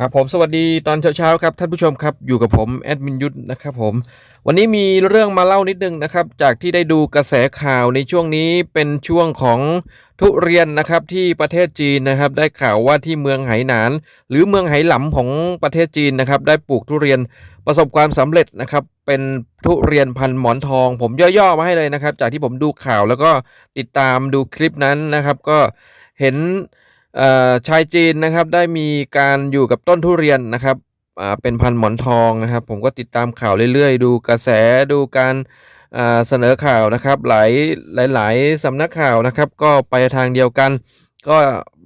ครับผมสวัสดีตอนเช้าๆครับท่านผู้ชมครับอยู่กับผมแอดมินยุทธนะครับผมวันนี้มีเรื่องมาเล่านิดนึงนะครับ จากที่ได้ดูกระแสข่าวในช่วงนี้เป็นช่วงของทุเรียนนะครับที่ประเทศจีนนะครับ ได้ข่าวว่าที่เมืองไหหนาน หรือเมืองไหหลำของประเทศจีนนะครับ ได้ปลูกทุเรียนประสบความสำเร็จนะครับ เป็นทุเรียนพันธุ์หมอนทอง ผมย่อๆมาให้เลยนะครับ จากที่ผมดูข่าวแล้วก็ติดตามดูคลิปนั้นนะครับ ก็เห็น ชายจีนนะครับได้มีการอยู่กับต้นทุเรียนนะครับเป็นพันหมอนทองนะครับ ผมก็ติดตามข่าวเรื่อยๆ ดูกระแสดูการเสนอข่าวนะครับ หลายหลายๆสำนักข่าวนะครับ ก็ไปทางเดียวกัน ก็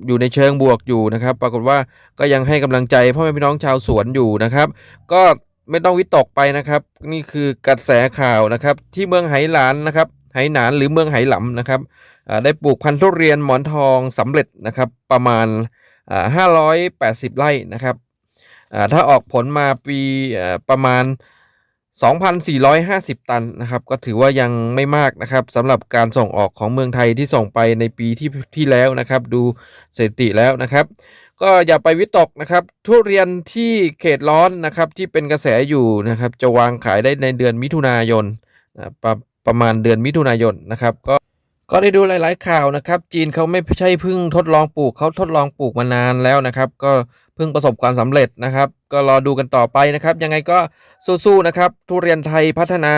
อยู่ในเชิงบวกอยู่นะครับ ปรากฏว่าก็ยังให้กำลังใจพ่อแม่พี่น้องชาวสวนอยู่นะครับ ก็ไม่ต้องวิตกไปนะครับ นี่คือกระแสข่าวนะครับ ที่เมืองไหหลานนะครับ ไหหนานหรือเมืองไหหลำนะครับได้ปลูกพันธุ์ทุเรียนหมอนทองสำเร็จนะครับประมาณ 580 ไร่นะครับถ้าออกผลมาปีประมาณ 2,450 ตันนะครับก็ถือว่ายังไม่มากนะครับสำหรับการส่งออกของเมืองไทยที่ส่งไปในปีที่ที่แล้วนะครับ ดูสถิติแล้วนะครับ ก็อย่าไปวิตกนะครับทุเรียนที่เขตร้อนนะครับที่เป็นกระแสอยู่นะครับจะวางขายได้ในเดือนมิถุนายนอ่า ประมาณเดือนมิถุนายนนะครับก็ก็ได้ดูหลาย ๆ ข่าวนะครับ จีนเขาไม่ใช่เพิ่งทดลองปลูกเขาทดลองปลูกมานานแล้วนะครับ ก็เพิ่งประสบความสำเร็จนะครับ ก็รอดูกันต่อไปนะครับ ยังไงก็สู้ๆนะครับ ทุเรียนไทยพัฒนา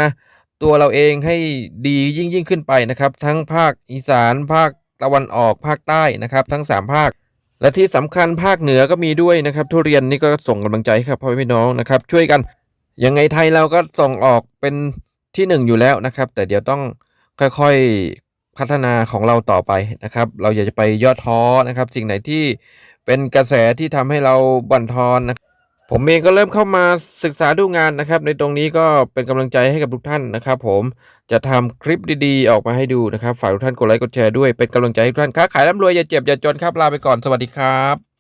ตัวเราเองให้ดียิ่งยิ่งขึ้นไปนะครับ ทั้งภาคอีสาน ภาคตะวันออกภาคใต้นะครับ ทั้ง 3 ภาค และที่สำคัญภาคเหนือก็มีด้วยนะครับ ทุเรียนนี่ก็ส่งกำลังใจให้กับพ่อพี่น้องนะครับ ช่วยกันยังไงไทยเราก็ส่งออกเป็น ที่หนึ่งอยู่แล้วนะครับ แต่เดี๋ยวต้องค่อยๆพัฒนาของเราต่อไปนะครับ เราอย่าจะไปย่อท้อนะครับ สิ่งไหนที่เป็นกระแสที่ทำให้เราบั่นทอนนะผมเองก็เริ่มเข้ามาศึกษาดูงานนะครับ ในตรงนี้ก็เป็นกำลังใจให้กับทุกท่านนะครับ ผมจะทำคลิปดีๆ ออกมาให้ดูนะครับ ฝากทุกท่านกดไลค์กดแชร์ด้วยเป็นกำลังใจให้ทุกท่านค้าขายร่ำรวยอย่าเจ็บอย่าจนครับลาไปก่อนสวัสดีครับ